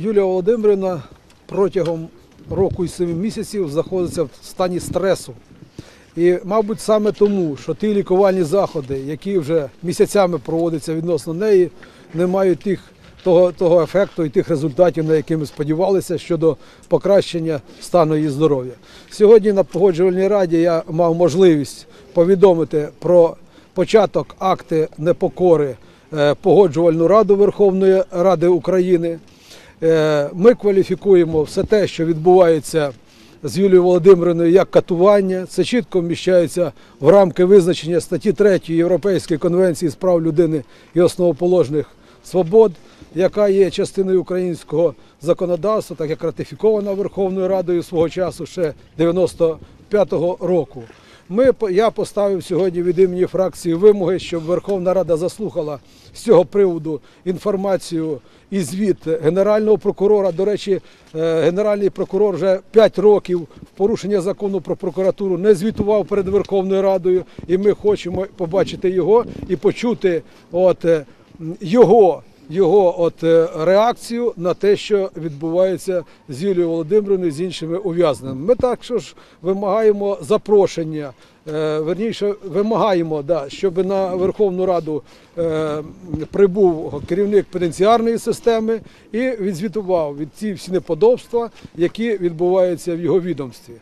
Юлія Володимирівна протягом року і семи місяців знаходиться в стані стресу. І, мабуть, саме тому, що ті лікувальні заходи, які вже місяцями проводяться відносно неї, не мають тих, того, того ефекту і тих результатів, на які ми сподівалися щодо покращення стану її здоров'я. Сьогодні на погоджувальній раді я мав можливість повідомити про початок акти непокори е, погоджувальну раду Верховної Ради України. Е, Ми кваліфікуємо все те, що відбувається з Юлією Володимирівною як катування. Це чітко вміщається в рамки визначення статті 3 Європейської конвенції з прав людини і основоположних свобод, яка є частиною українського законодавства, так як ратифікована Верховною Радою свого часу ще 95-го року. Ми, я поставив сьогодні від імені фракції вимоги, щоб Верховна Рада заслухала з цього приводу інформацію і звіт Генерального прокурора. До речі, е, Генеральний прокурор вже 5 років в порушення закону про прокуратуру не звітував перед Верховною Радою, і ми хочемо побачити його і почути от, е, його його от е, реакцію на те, що відбувається з Юлією Володимирівною з іншими ув'язненими. Ми також вимагаємо запрошення. е, Верніше вимагаємо, да, щоб на Верховну Раду е, прибув керівник пенітенціарної системи і відзвітував від ці всі неподобства, які відбуваються в його відомстві.